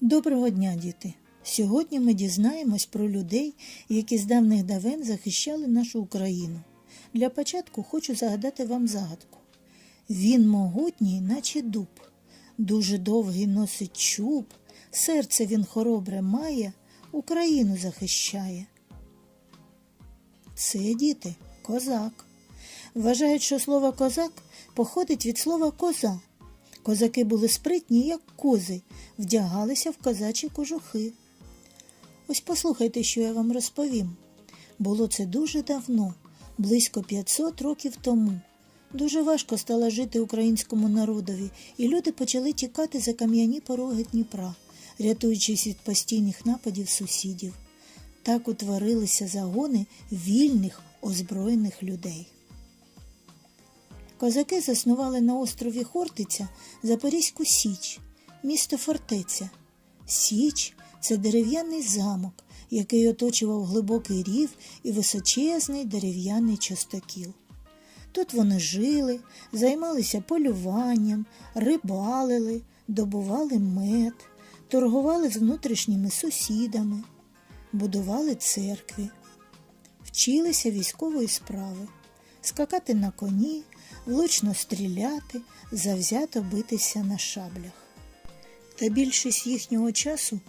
Доброго дня, діти! Сьогодні ми дізнаємось про людей, які з давних давен захищали нашу Україну. Для початку хочу загадати вам загадку. Він могутній, наче дуб, дуже довгий носить чуб, серце він хоробре має, Україну захищає. Це діти, козак. Вважають, що слово козак походить від слова коза. Козаки були спритні, як кози, вдягалися в козачі кожухи. Ось послухайте, що я вам розповім. Було це дуже давно, близько 500 років тому. Дуже важко стало жити українському народові, і люди почали тікати за кам'яні пороги Дніпра, рятуючись від постійних нападів сусідів. Так утворилися загони вільних озброєних людей. Козаки заснували на острові Хортиця Запорізьку Січ, місто фортеця. Січ це дерев'яний замок, який оточував глибокий рів і височезний дерев'яний частокіл. Тут вони жили, займалися полюванням, рибалили, добували мед, торгували з внутрішніми сусідами, будували церкві, вчилися військової справи, скакати на коні, влучно стріляти, завзято битися на шаблях. Та більшість їхнього часу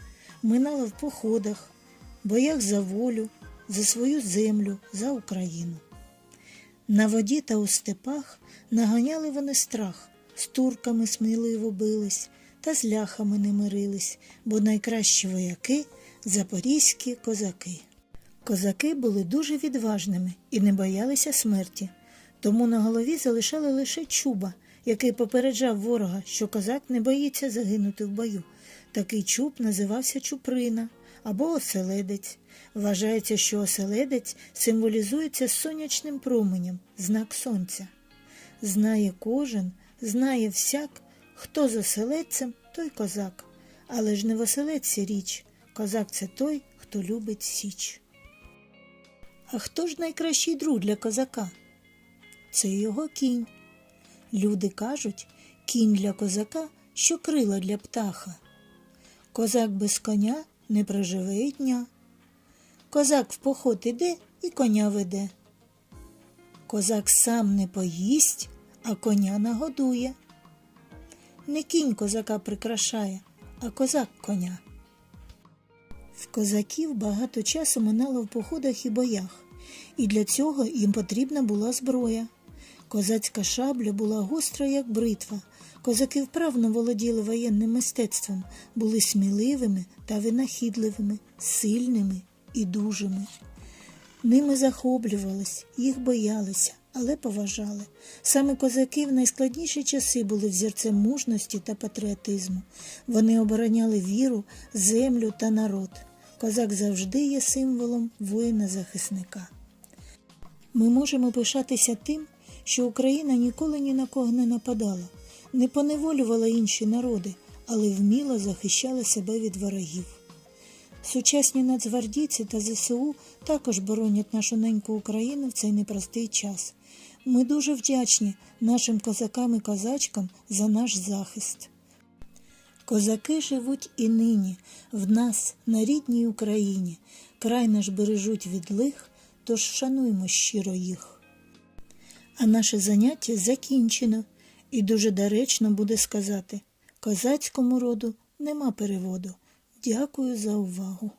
минала в походах, боях за волю, за свою землю, за Україну. На воді та у степах наганяли вони страх, з турками сміливо бились та з ляхами не мирились, бо найкращі вояки запорізькі козаки. Козаки були дуже відважними і не боялися смерті, тому на голові залишали лише чуба, який попереджав ворога, що козак не боїться загинути в бою. Такий чуб називався чуприна або оселедець. Вважається, що оселедець символізується сонячним променем, знак сонця. Знає кожен, знає всяк, хто з оселедцем, той козак. Але ж не в оселедці річ, козак це той, хто любить січ. А хто ж найкращий друг для козака? Це його кінь. Люди кажуть, кінь для козака, що крила для птаха. Козак без коня не проживе й дня. Козак в поход іде і коня веде. Козак сам не поїсть, а коня нагодує. Не кінь козака прикрашає, а козак коня. Козаків багато часу минало в походах і боях, і для цього їм потрібна була зброя. Козацька шабля була гостра, як бритва. Козаки вправно володіли воєнним мистецтвом, були сміливими та винахідливими, сильними і дужими. Ними захоплювались, їх боялися, але поважали. Саме козаки в найскладніші часи були взірцем мужності та патріотизму. Вони обороняли віру, землю та народ. Козак завжди є символом воїна-захисника. Ми можемо пишатися тим, що Україна ніколи ні на кого не нападала, не поневолювала інші народи, але вміло захищала себе від ворогів. Сучасні нацгвардійці та ЗСУ також боронять нашу неньку Україну в цей непростий час. Ми дуже вдячні нашим козакам і козачкам за наш захист. Козаки живуть і нині в нас, на рідній Україні, край наш бережуть від лих, тож шануймо щиро їх. А наше заняття закінчено, і дуже доречно буде сказати козацькому роду нема переводу. Дякую за увагу.